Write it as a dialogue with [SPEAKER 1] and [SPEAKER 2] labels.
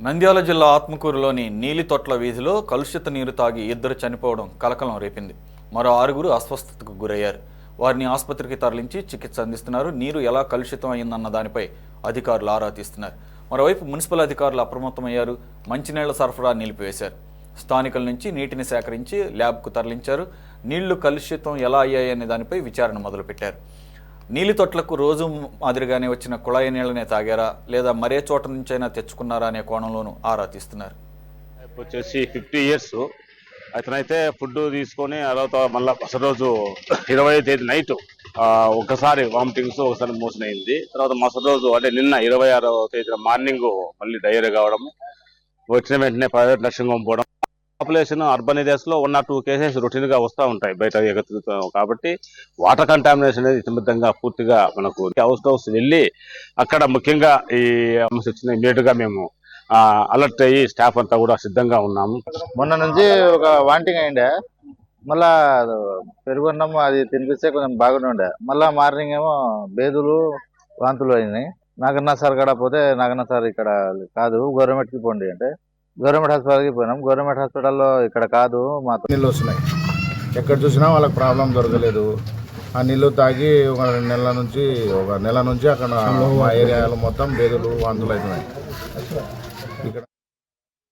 [SPEAKER 1] నంద్యాల జిల్లా ఆత్మకూరులోని నీలితొట్ల వీధిలో కలుషిత నీరు తాగి ఇద్దరు చనిపోవడం కలకలం రేపింది. మరో ఆరుగురు అస్వస్థతకు గురయ్యారు. వారిని ఆసుపత్రికి తరలించి చికిత్స అందిస్తున్నారు. నీరు ఎలా కలుషితం అయిందన్న దానిపై అధికారులు ఆరా తీస్తున్నారు. మరోవైపు మున్సిపల్ అధికారులు అప్రమత్తమయ్యారు. మంచినీళ్ళ సరఫరా నిలిపివేశారు. స్థానికుల నుంచి నీటిని సేకరించి ల్యాబ్కు తరలించారు. నీళ్ళు కలుషితం ఎలా అయ్యాయనే దానిపై విచారణ మొదలుపెట్టారు. నీలి తొట్లకు రోజు మాదిరిగానే వచ్చిన కుళాయి నీళ్ళనే తాగారా? లేదా మరే చోట నుంచైనా తెచ్చుకున్నారా అనే కోణంలోనూ ఆరా తీస్తున్నారు
[SPEAKER 2] వచ్చేసి ఫిఫ్టీ ఇయర్స్. అతనైతే ఫుడ్ తీసుకొని ఆ తర్వాత మళ్ళీ అసలు రోజు ఇరవై తేదీ నైట్ ఒకసారి వామిటింగ్స్ ఒకసారి మోషన్ అయింది తర్వాత మసలు రోజు అంటే నిన్న ఇరవై ఆరవ తేదీన మార్నింగ్ మళ్ళీ డైరీ కావడం వచ్చిన వెంటనే ప్రైవేట్ నర్సింగ్ పోవడం. పాపులేషన్ అర్బన్ ఏరియాస్లో వన్ ఆర్ టూ కేసెస్ రొటీన్గా వస్తూ ఉంటాయి. బయట ఎగతులుతాం కాబట్టి వాటర్ కంటామినేషన్ అనేది ఇతిమిద్దంగా పూర్తిగా మనకు హౌస్ హౌస్ వెళ్ళి అక్కడ ముఖ్యంగా ఈ సమస్య వచ్చిన ఇమీడియట్గా మేము అలర్ట్ అయ్యి స్టాఫ్ అంతా కూడా సిద్ధంగా ఉన్నాము.
[SPEAKER 3] మొన్న నుంచి ఒక వాంటింగ్ అయిండే. మళ్ళా పెరుగున్నం అది తినిపిస్తే కొంచెం బాగానే ఉండే. మళ్ళా మార్నింగ్ ఏమో బేదులు వాంతులు అయినాయి. నాగన్న సార్ కాడ పోతే నాగన్న సార్ ఇక్కడ కాదు గవర్నమెంట్కి పోండి అంటే గవర్నమెంట్ హాస్పిటల్కి పోయినాం. గవర్నమెంట్ హాస్పిటల్లో ఇక్కడ కాదు మా
[SPEAKER 4] నీళ్ళు వస్తున్నాయి. ఎక్కడ చూసినా వాళ్ళకి ప్రాబ్లం దొరకలేదు. ఆ నీళ్ళు తాగి ఒక రెండు నెలల నుంచి ఒక నెల నుంచి అక్కడ మా ఏరియాలో మొత్తం బేదులు వాంతులు అవుతున్నాయి ఇక్కడ